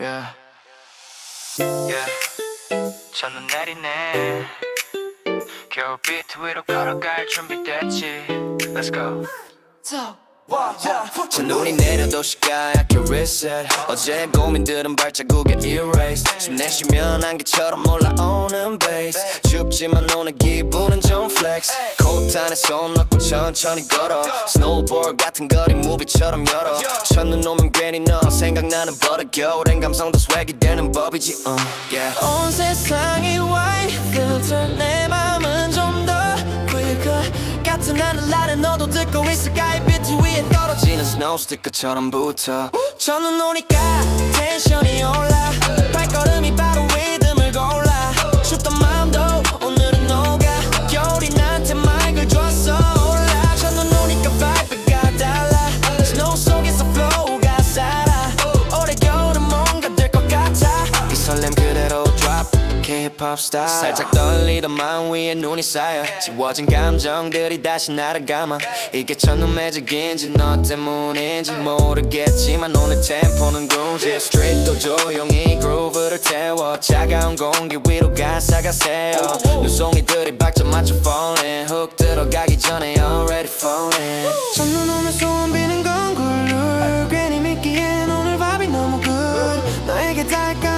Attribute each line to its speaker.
Speaker 1: Yeah. Yeah. 첫눈 내리네. 겨울빛 위로 걸어갈 준비됐지. Let's go. 첫눈이 내려도 시가 약해 reset 어제 고민들은 발자국에 erase 숨 내쉬면 안개처럼 올라오는 bass 춥지만 오늘 기분은 좀 flex 안에 손 넣고 천천히 걸어. 스노우볼 같은 거리 무비처럼 열어. 첫눈 오면 괜히 너 생각나는 버릇. 겨울엔 감성도 swag이 되는 법이지 uh, yeah.
Speaker 2: 온 세상이 white filter 내 맘은 좀 더 quicker. 같은 하늘나를 너도 듣고 있을까? 이 빛이 위에 떨어지
Speaker 1: 지는 스노우 스티커처럼 붙어.
Speaker 2: 첫눈 오니까 텐션이 올라
Speaker 1: K-pop 스타일. 살짝 떨리던 마음 위에 눈이 쌓여. 지워진 감정들이 다시 나를 감아. 이게 첫눈 매직인지 너 때문인지 모르겠지만 오늘 템포는 groovy 스트릿도 조용히 그루브를 태워. 차가운 공기 위로 가사가 새어 눈송이들이 박자 맞춰 falling. 훅 들어가기 전에 already falling.
Speaker 2: 첫눈 오면 소원 비는 건 굴룰 괜히 믿기엔 오늘 밥이 너무 good. 너에게 닿을까